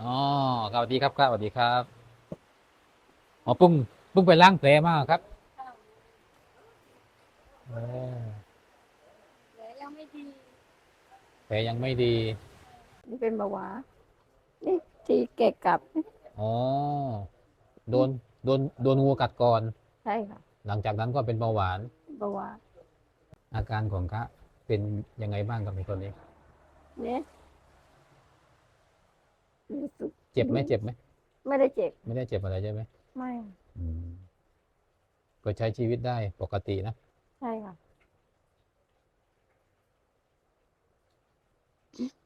อ๋อครับสวัสดีครับครับสวัสดีครับอ๋อปุ้งปุ้งไปล้างแผลมาครับเออแผลยังไม่ดีแผลยังไม่ดีนี่เป็นเบาหวานนี่ที่เกะกลับอ๋อโดนโดนโดนงูกัดก่อน ใช่ค่ะ หลังจากนั้นก็เป็นเบาหวานเบาหวานอาการของกะเป็นยังไงบ้างกับในตัวนี้เนี่ย รู้สึกเจ็บไหมเจ็บไหมไม่ได้เจ็บ ไม่ได้เจ็บอะไรใช่ไหมไม่อืมก็ใช้ชีวิตได้ปกตินะใช่ค่ะ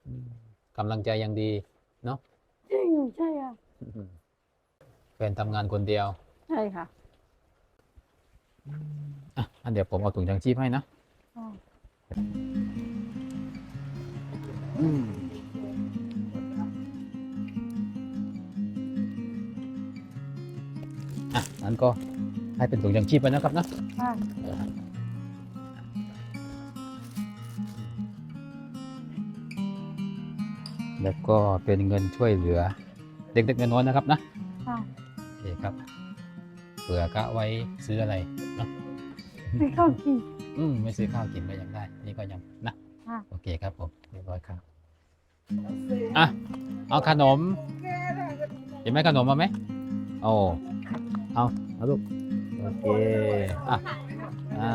อืมกำลังใจยังดีจริงใช่ค่ะแฟนทำงานคนเดียว ใช่ค่ะอะอันเดี๋ยวผมเอาถุงยางชีพให้นะ อ๋อ อืม อะนั้นก็ให้เป็นถุงยางชีพไปนะครับนะค่ะแล้วก็เป็นเงินช่วยเหลือ เด็กๆน้อยๆนะครับนะค่ะโอเคครับเผื่อกะไว้ซื้ออะไรเนาะไม่เข้ากินอืมไม่ซื้อข้าวกินก็ยังได้ นี่ก็ยังนะค่ะโอเคครับผมเรียบร้อยครับอะเอาขนมเห็นไหมขนมมาไหมโอ้ เอาเอาลูกโอเคอะอ่า